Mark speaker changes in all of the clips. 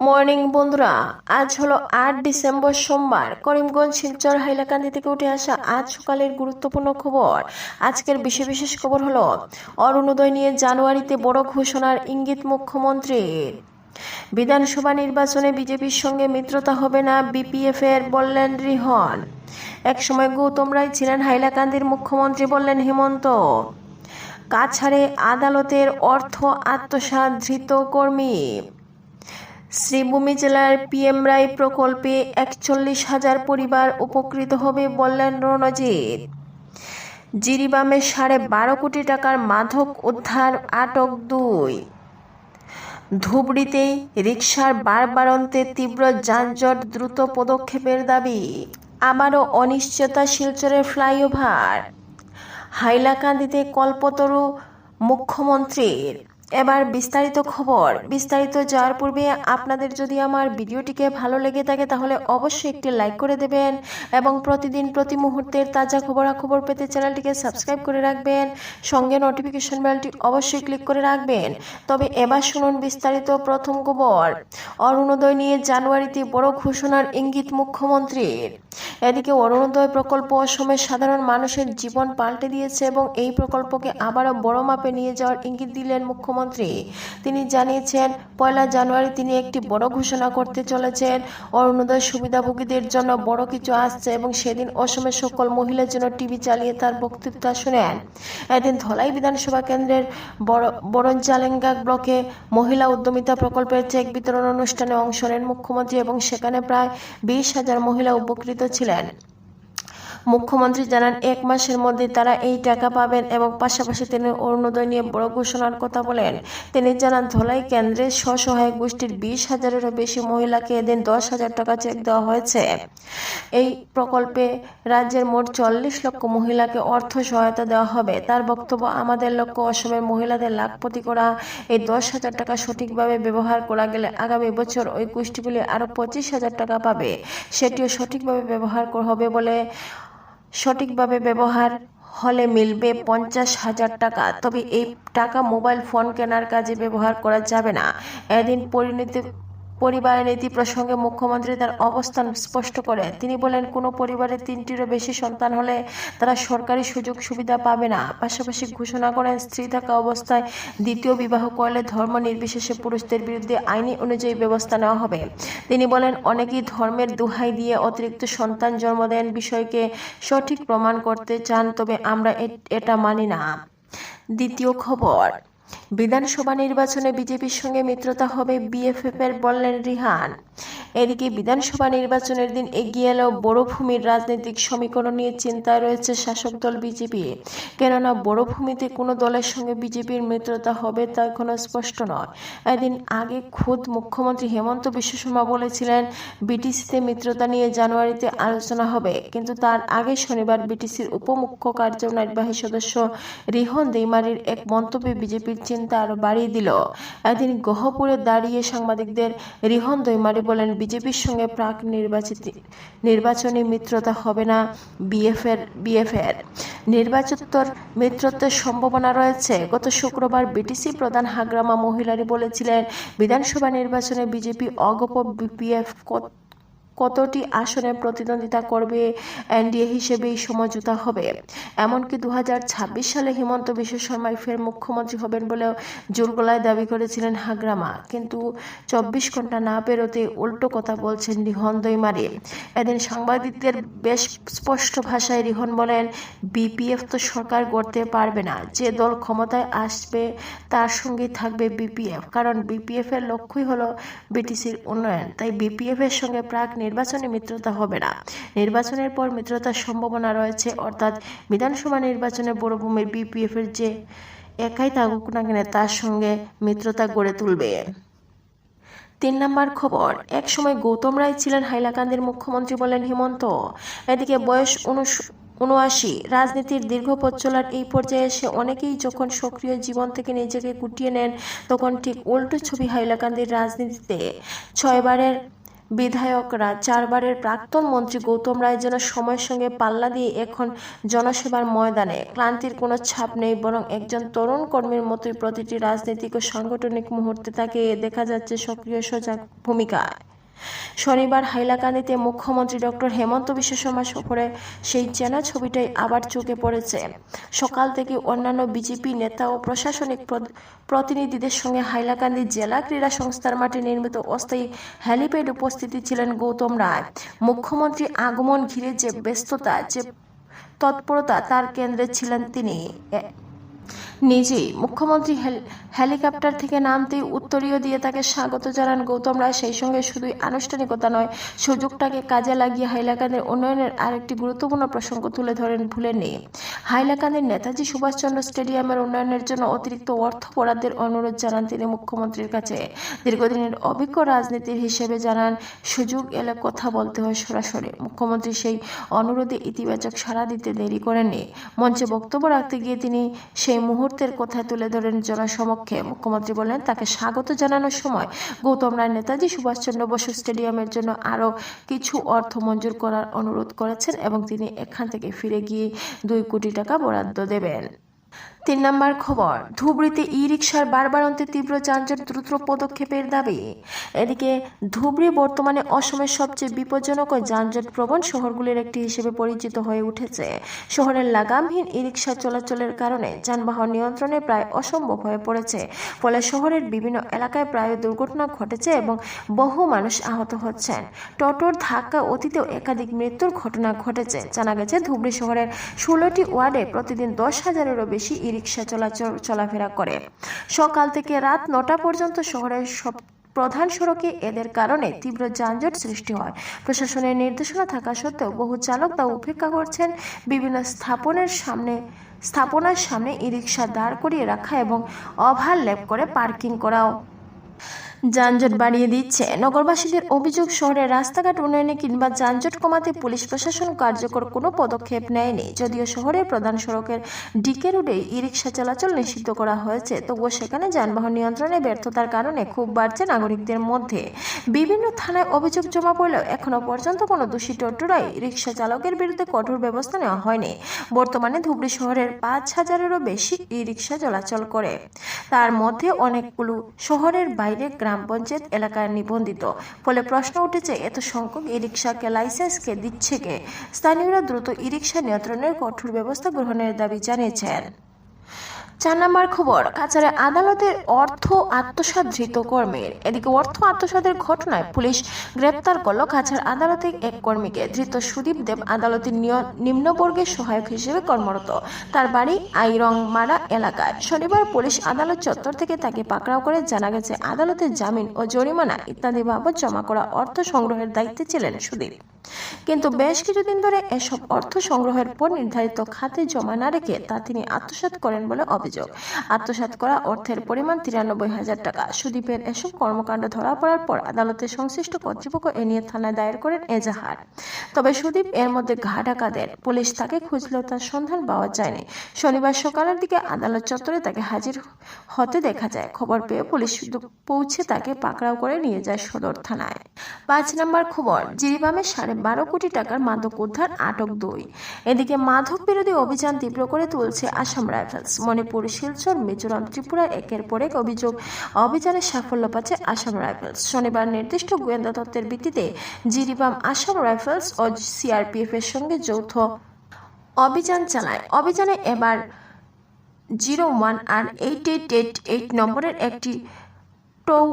Speaker 1: Morning বন্ধুরা, আজ হলো আট ডিসেম্বর সোমবার। করিমগঞ্জ, শিলচর, হাইলাকান্দি থেকে উঠে আসা আজ সকালের গুরুত্বপূর্ণ খবর। আজকের বিশেষ বিশেষ খবর হলো, অরুণোদয় নিয়ে জানুয়ারিতে বড় ঘোষণার ইঙ্গিত মুখ্যমন্ত্রীর। বিধানসভা নির্বাচনে বিজেপির সঙ্গে মিত্রতা হবে না বিপিএফ এর বললেন রিহন। একসময় গৌতম রায় ছিলেন হাইলাকান্দির মুখ্যমন্ত্রী বললেন হেমন্ত। কাছাড়ে আদালতের অর্থ আত্মসাৎ ধৃত কর্মী। শ্রীভূমি জেলার পিএম রায় প্রকল্পে একচল্লিশ হাজার পরিবার উপকৃত হবে বললেন রণজিৎ। জিরিবামে সাড়ে বারো কোটি টাকার মাদক উদ্ধার আটক দুই। ধুবড়িতেই রিকশার বারবারন্তে তীব্র যানজট দ্রুত পদক্ষেপের দাবি। আবারও অনিশ্চয়তা শিলচরের ফ্লাইওভার। হাইলাকান্দিতে কল্পতরু মুখ্যমন্ত্রীর এবার বিস্তারিত খবর। বিস্তারিত যাওয়ার পূর্বে আপনাদের যদি আমার ভিডিওটিকে ভালো লেগে থাকে, তাহলে অবশ্যই একটি লাইক করে দেবেন এবং প্রতিদিন প্রতি মুহূর্তের তাজা খবরাখবর পেতে চ্যানেলটিকে সাবস্ক্রাইব করে রাখবেন। সঙ্গে নোটিফিকেশন বেলটি অবশ্যই ক্লিক করে রাখবেন। তবে এবার শুনুন বিস্তারিত প্রথম খবর। অরুণোদয় নিয়ে জানুয়ারিতে বড় ঘোষণার ইঙ্গিত মুখ্যমন্ত্রীর। এদিকে অরুণোদয় প্রকল্প অসমের সাধারণ মানুষের জীবন পাল্টে দিয়েছে এবং এই প্রকল্পকে আবারও বড় মাপে নিয়ে যাওয়ার ইঙ্গিত দিলেন মুখ্যমন্ত্রী। তিনি জানিয়েছেন, পয়লা জানুয়ারি তিনি একটি বড় ঘোষণা করতে চলেছেন। অরুণোদয় সুবিধাভোগীদের জন্য বড় কিছু আসছে এবং সেদিন অসমের সকল মহিলার জন্য টিভি চালিয়ে তার বক্তৃতা শুনেন। এদিন ধলাই বিধানসভা কেন্দ্রের বড় বরঞ্জালেঙ্গা ব্লকে মহিলা উদ্যমিতা প্রকল্পের চেক বিতরণ অনুষ্ঠানে অংশ নেন মুখ্যমন্ত্রী এবং সেখানে প্রায় বিশ হাজার মহিলা উপকৃত ছিলেন। মুখ্যমন্ত্রী জানান, এক মাসের মধ্যে তারা এই টাকা পাবেন এবং পাশাপাশি তিনি অরুণোদয় নিয়ে বড় ঘোষণার কথা বলেন। তিনি জানান, ধলাই কেন্দ্রে স্বসহায়ক গোষ্ঠীর বিশ হাজারেরও বেশি মহিলাকে এদিন দশ হাজার টাকা চেক দেওয়া হয়েছে। এই প্রকল্পে রাজ্যের মোট চল্লিশ লক্ষ মহিলাকে অর্থ সহায়তা দেওয়া হবে। তার বক্তব্য, আমাদের লক্ষ্য অসমের মহিলাদের লাখপতি করা। এই দশ হাজার টাকা সঠিকভাবে ব্যবহার করা গেলে আগামী বছর ওই গোষ্ঠীগুলি আরও পঁচিশ হাজার টাকা পাবে। সেটিও সঠিকভাবে ব্যবহার হবে বলে সঠিকভাবে ব্যবহার হলে মিলবে পঞ্চাশ হাজার টাকা। তবে এই টাকা মোবাইল ফোন কেনার কাজে ব্যবহার করা যাবে না। এদিন পরিণতি পরিবারের নীতি প্রসঙ্গে মুখ্যমন্ত্রী তার অবস্থান স্পষ্ট করে। তিনি বলেন, কোনো পরিবারে তিনটিরও বেশি সন্তান হলে তারা সরকারি সুযোগ সুবিধা পাবে না। পাশাপাশি ঘোষণা করেন, স্ত্রী থাকা অবস্থায় দ্বিতীয় বিবাহ করলে ধর্ম নির্বিশেষে পুরুষদের বিরুদ্ধে আইনি অনুযায়ী ব্যবস্থা নেওয়া হবে। তিনি বলেন, অনেকেই ধর্মের দোহাই দিয়ে অতিরিক্ত সন্তান জন্ম দেন বিষয়কে সঠিক প্রমাণ করতে চান, তবে আমরা এটা মানি না। দ্বিতীয় খবর বিধানসভা নির্বাচনে বিজেপির সঙ্গে মিত্রতা হবে বিএফএফ এর বললেন রিহান। এদিকে বিধানসভা নির্বাচনের দিন এগিয়ে এলেও বড়ভূমির রাজনৈতিক সমীকরণ নিয়ে চিন্তায় রয়েছে শাসক দল বিজেপি। কেননা বড়ভূমিতে কোনো দলের সঙ্গে বিজেপির মিত্রতা হবে তা এখনও স্পষ্ট নয়। এদিন আগে খুদ মুখ্যমন্ত্রী হেমন্ত বিশ্ব শর্মা বলেছিলেন, বিটিসিতে মিত্রতা নিয়ে জানুয়ারিতে আলোচনা হবে। কিন্তু তার আগে শনিবার বিটিসির উপমুখ্য কার্যনির্বাহী সদস্য রিহন দেইমারির এক মন্তব্যে বিজেপির চিন্তা আরও বাড়িয়ে দিল। এদিন গহপুরে দাঁড়িয়ে সাংবাদিকদের রিহন দৈমারি বলেন, বিজেপির সঙ্গে প্রাক নির্বাচিত নির্বাচনী মিত্রতা হবে না বিএফের বিএফের। নির্বাচোত্তর মিত্রত্বের সম্ভাবনা রয়েছে। গত শুক্রবার বিটিসি প্রধান হাগ্রামা মহিলারি বলেছিলেন, বিধানসভা নির্বাচনে বিজেপি অগপ বিপিএফ কতটি আসনে প্রতিদ্বন্দ্বিতা করবে এনডিএ হিসেবেই সমঝোতা হবে। এমনকি দু হাজার ছাব্বিশ সালে হিমন্ত বিশ্ব শর্মাই ফের মুখ্যমন্ত্রী হবেন বলেও জোরগলায় দাবি করেছিলেন হাগ্রামা। কিন্তু চব্বিশ ঘণ্টা না পেরোতে উল্টো কথা বলছেন রিহন দৈমারি এদিন সাংবাদিকদের বেশ স্পষ্ট ভাষায় রিহন বলেন, বিপিএফ তো সরকার গড়তে পারবে না, যে দল ক্ষমতায় আসবে তার সঙ্গে থাকবে বিপিএফ। কারণ বিপিএফ এর লক্ষ্যই হলো বিটিসির উন্নয়ন। তাই বিপিএফ এর সঙ্গে প্রাক নির্বাচনে মিত্রতা হবে না। নির্বাচনের পর মিত্রতার সম্ভাবনা রয়েছে, অর্থাৎ বিধানসভা নির্বাচনে বড়ভূমির বিপিএফ এর যে একাই থাকুক না কেন, তার সঙ্গে মিত্রতা গড়ে তুলবে। তিন নম্বর খবর এক সময় গৌতম রায় ছিলেন হাইলাকান্দির মুখ্যমন্ত্রী বলেন হেমন্ত। এদিকে বয়স উনস- উনআশি, রাজনীতির দীর্ঘ পথ চলার এই পর্যায়ে এসে অনেকেই যখন সক্রিয় জীবন থেকে নিজেকে গুটিয়ে নেন, তখন ঠিক উল্টো ছবি হাইলাকান্দির রাজনীতিতে। ছয়বারের বিধায়করা চারবারের প্রাক্তন মন্ত্রী গৌতম রায় যেন সময়ের সঙ্গে পাল্লা দিয়ে এখন জনসেবার ময়দানে। ক্লান্তির কোনো ছাপ নেই, বরং একজন তরুণ কর্মীর মতোই প্রতিটি রাজনৈতিক ও সাংগঠনিক মুহূর্তে তাকে দেখা যাচ্ছে সক্রিয় সজাগ ভূমিকায়। শনিবার হাইলাকান্দিতে মুখ্যমন্ত্রী ডক্টর হেমন্ত বিশ্ব শর্মা সফরে সেই চেনা ছবিটাই আবার চোখে পড়েছে। সকাল থেকে অন্যান্য বিজেপি নেতা ও প্রশাসনিক প্র- প্রতিনিধিদের সঙ্গে হাইলাকান্দি জেলা ক্রীড়া সংস্থার মাঠে নির্মিত অস্থায়ী হ্যালিপ্যাড উপস্থিতি ছিলেন গৌতম রায়। মুখ্যমন্ত্রী আগমন ঘিরে যে ব্যস্ততা, যে তৎপরতা, তার কেন্দ্রে ছিলেন তিনি। নিজেই মুখ্যমন্ত্রী হেলিকপ্টার থেকে নামতেই উত্তরীয় দিয়ে তাকে স্বাগত জানান গৌতম রায়। সেই সঙ্গে শুধুই আনুষ্ঠানিকতা নয়, সুযোগটাকে কাজে লাগিয়ে হাইলাকান্দির উন্নয়নের আরেকটি গুরুত্বপূর্ণ প্রসঙ্গ তুলে ধরেন ভুলেননি হাইলাকান্দির নেতাজি সুভাষচন্দ্র স্টেডিয়ামের উন্নয়নের জন্য অতিরিক্ত অর্থ বরাদ্দের অনুরোধ জানান তিনি মুখ্যমন্ত্রীর কাছে। দীর্ঘদিনের অভিজ্ঞ রাজনীতির হিসেবে জানান, সুযোগ এলে কথা বলতে হয় সরাসরি। মুখ্যমন্ত্রী সেই অনুরোধে ইতিবাচক সাড়া দিতে দেরি করেননি। মঞ্চে বক্তব্য রাখতে গিয়ে তিনি সেই মুহূর্তের কথা তুলে ধরেন জনসমক্ষে। মুখ্যমন্ত্রী বলেন তাকে স্বাগত জানানোর সময় গৌতম রায় নেতাজি সুভাষচন্দ্র বসু স্টেডিয়ামের জন্য আরও কিছু অর্থ মঞ্জুর করার অনুরোধ করেছেন এবং তিনি এখান থেকে ফিরে গিয়ে দুই কোটি টাকা বরাদ্দ দেবেন। তিন নম্বর খবর, ধুবড়িতে ই রিক্সার বারবারন্তে তীব্র যানজট, দ্রুত পদক্ষেপের দাবি। এদিকে, ধুবড়ি বর্তমানে অসমের সবচেয়ে বিপজ্জনক ও যানজট প্রবণ শহরগুলির একটি হিসেবে পরিচিত হয়ে উঠেছে। শহরের লাগামহীন ই রিক্সা চলাচলের কারণে যানবাহন নিয়ন্ত্রণে প্রায় অসম্ভব হয়ে পড়েছে। ফলে শহরের বিভিন্ন এলাকায় প্রায় দুর্ঘটনা ঘটেছে এবং বহু মানুষ আহত হচ্ছেন। টোটোর ধাক্কা অতীতেও একাধিক মৃত্যুর ঘটনা ঘটেছে। জানা গেছে, ধুবড়ি শহরের ষোলোটি ওয়ার্ডে প্রতিদিন দশ হাজারেরও বেশি ই রিক্সা চলাচল, চলাফেরা করে। সকাল থেকে রাত নটা পর্যন্ত শহরের সব প্রধান সড়কে এদের কারণে তীব্র যানজট সৃষ্টি হয়। প্রশাসনের নির্দেশনা থাকা সত্ত্বেও বহু চালক তা উপেক্ষা করছেন। বিভিন্ন স্থাপনের সামনে, স্থাপনার সামনে ই রিক্সা দাঁড় করিয়ে রাখা এবং অভার ওভারল্যাপ করে পার্কিং করাও। যানজট বাড়িয়ে দিচ্ছে। নগরবাসীদের অভিযোগ, শহরের রাস্তাঘাট উন্নয়নে কিংবা যানজট কমাতে পুলিশ প্রশাসন কার্যকর কোনো পদক্ষেপ নেয়নি। যদিও শহরের প্রধান সড়কের ডিকে রোডে ই রিক্সা চলাচল নিষিদ্ধ করা হয়েছে, তবুও সেখানে যানবাহন নিয়ন্ত্রণে ব্যর্থতার কারণে খুব বাড়ছে নাগরিকদের মধ্যে। বিভিন্ন থানায় অভিযোগ জমা পড়লেও এখনও পর্যন্ত কোনো দোষী টোটোরাই রিক্সা চালকের বিরুদ্ধে কঠোর ব্যবস্থা নেওয়া হয়নি। বর্তমানে ধুবড়ি শহরের পাঁচ হাজারেরও বেশি ই রিক্সা চলাচল করে। তার মধ্যে অনেকগুলো শহরের বাইরে গ্রাম পঞ্চায়েত এলাকায় নিবন্ধিত। ফলে প্রশ্ন উঠেছে, এত সংখ্যক ই রিক্সাকে লাইসেন্স কে দিচ্ছে কে? স্থানীয়রা দ্রুত ই রিক্সা নিয়ন্ত্রণের কঠোর ব্যবস্থা গ্রহণের দাবি জানিয়েছেন। চার নম্বর খবর, কাছাড়ে আদালতের অর্থ আত্মসাৎ ধৃত কর্মীর। এদিকে অর্থ আত্মসাতের ঘটনায় পুলিশ গ্রেপ্তার করল কাছাড় আদালতে এক কর্মীকে। ধৃত সুদীপ দেব আদালতের নিম্নবর্গের সহায়ক হিসেবে কর্মরত। তার বাড়ি আইরংমারা এলাকায়। শনিবার পুলিশ আদালত চত্বর থেকে তাকে পাকড়াও করে জানা গেছে আদালতের জামিন ও জরিমানা ইত্যাদি বাবদ জমা করা অর্থ সংগ্রহের দায়িত্বে ছিলেন সুদীপ। কিন্তু বেশ কিছুদিন ধরে এসব অর্থ সংগ্রহের পর নির্ধারিত খাতে জমা না রেখে তা তিনি আত্মসাৎ করেন বলে অভিযোগ। আত্মসাৎ করা অর্থের পরিমাণ তিরানব্বই হাজার টাকা। সুদীপের এসব কর্মকাণ্ড ধরা পড়ার পর আদালতের সংশ্লিষ্ট কর্তৃপক্ষ এ নিয়ে থানায় দায়ের করেন এজাহার। তবে সুদীপ এর মধ্যে ঘা ঢাকা দেন পুলিশ তাকে খুঁজলেও তার সন্ধান পাওয়া যায়নি। শনিবার সকালের দিকে আদালত চত্বরে তাকে হাজির হতে দেখা যায়। খবর পেয়ে পুলিশ পৌঁছে তাকে পাকড়াও করে নিয়ে যায় সদর থানায়। পাঁচ নম্বর খবর জিরিবামে সাড়ে বারো কোটি টাকার মাদক উদ্ধার আটক দুই। এদিকে মাদক বিরোধী অভিযান তীব্র করে তুলছে আসাম রাইফেলস। মণিপুর শিলচর, মিজোরাম, ত্রিপুরা একের পর এক অভিযোগ। অভিযানে সাফল্য পাচ্ছে আসাম রাইফেলস। শনিবার নির্দিষ্ট গোয়েন্দা তত্ত্বের ভিত্তিতে জিরিবাম আসাম রাইফেলস ও সিআরপিএফ এর সঙ্গে যৌথ অভিযান চালায়। অভিযানে এবার জিরো ওয়ান আর এইট এইট এইট এইট নম্বরের একটি টৌ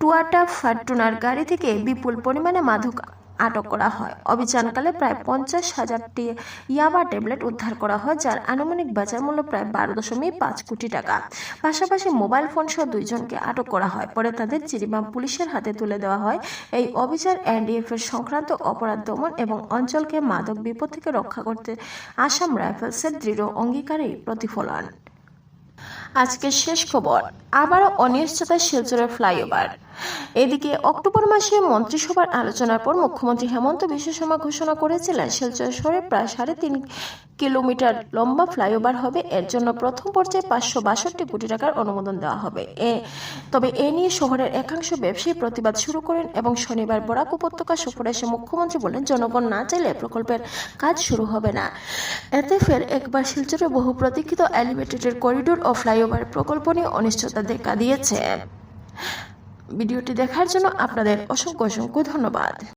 Speaker 1: টুয়াটা ফার্টুনার গাড়ি থেকে বিপুল পরিমাণে মাদক আটক করা হয়। অভিযানকালে প্রায় পঞ্চাশ হাজারটি ইয়াবা ট্যাবলেট উদ্ধার করা হয়, যার আনুমানিক বাজার মূল্য প্রায় বারো দশমিক পাঁচ কোটি টাকা। পাশাপাশি মোবাইল ফোন সহ দুইজনকে আটক করা হয়। পরে তাদের চিরিবাম পুলিশের হাতে তুলে দেওয়া হয়। এই অভিযান এনডিএফ এর সংক্রান্ত অপরাধ দমন এবং অঞ্চলকে মাদক বিপদ থেকে রক্ষা করতে আসাম রাইফেলসের দৃঢ় অঙ্গীকারেই প্রতিফলন। আজকের শেষ খবর। আবারও অনিশ্চয়তা শিলচরের ফ্লাইওভার। এদিকে অক্টোবর মাসে মন্ত্রিসভার আলোচনার পর মুখ্যমন্ত্রী হেমন্ত বিশ্ব শর্মা ঘোষণা করেছিলেন, শিলচর শহরে প্রায় সাড়ে তিন কিলোমিটার লম্বা ফ্লাইওভার হবে। এর জন্য প্রথম পর্যায়ে পাঁচশো বাষট্টি কোটি টাকার অনুমোদন দেওয়া হবে। এ, তবে এ নিয়ে শহরের একাংশ ব্যবসায়ী প্রতিবাদ শুরু করেন এবং শনিবার বরাক উপত্যকা সফরে এসে মুখ্যমন্ত্রী বলেন, জনগণ না চাইলে প্রকল্পের কাজ শুরু হবে না। এতে ফের একবার শিলচরে বহু প্রতীক্ষিত এলিভেটেডের করিডোর ও ফ্লাইওভার প্রকল্প নিয়ে অনিশ্চয়তা দেখা দিয়েছে। ভিডিওটি দেখার জন্য আপনাদের অসংখ্য অসংখ্য ধন্যবাদ।